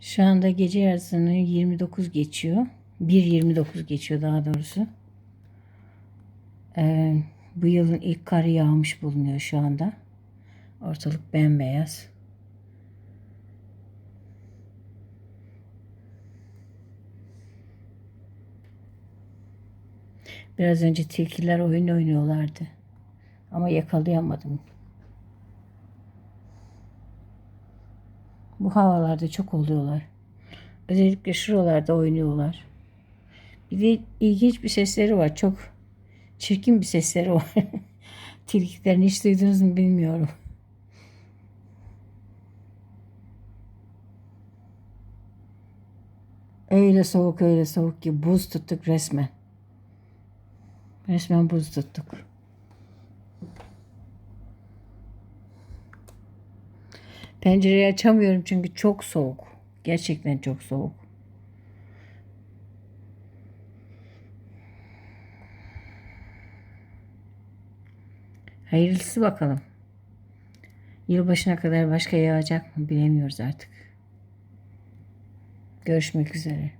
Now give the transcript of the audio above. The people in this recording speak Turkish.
Şu anda gece yarısını 29 geçiyor. 1.29 geçiyor daha doğrusu. Ee, bu yılın ilk karı yağmış bulunuyor şu anda. Ortalık bembeyaz. Biraz önce tilkiler oyun oynuyorlardı. Ama yakalayamadım. Bu havalarda çok oluyorlar. Özellikle şuralarda oynuyorlar. Bir de ilginç bir sesleri var. Çok çirkin bir sesleri var. Tilkilerini hiç duydunuz mu bilmiyorum. Öyle soğuk öyle soğuk ki buz tuttuk resmen. Resmen buz tuttuk. Pencereyi açamıyorum çünkü çok soğuk. Gerçekten çok soğuk. Hayırlısı bakalım. Yılbaşına kadar başka yağacak mı bilemiyoruz artık. Görüşmek üzere.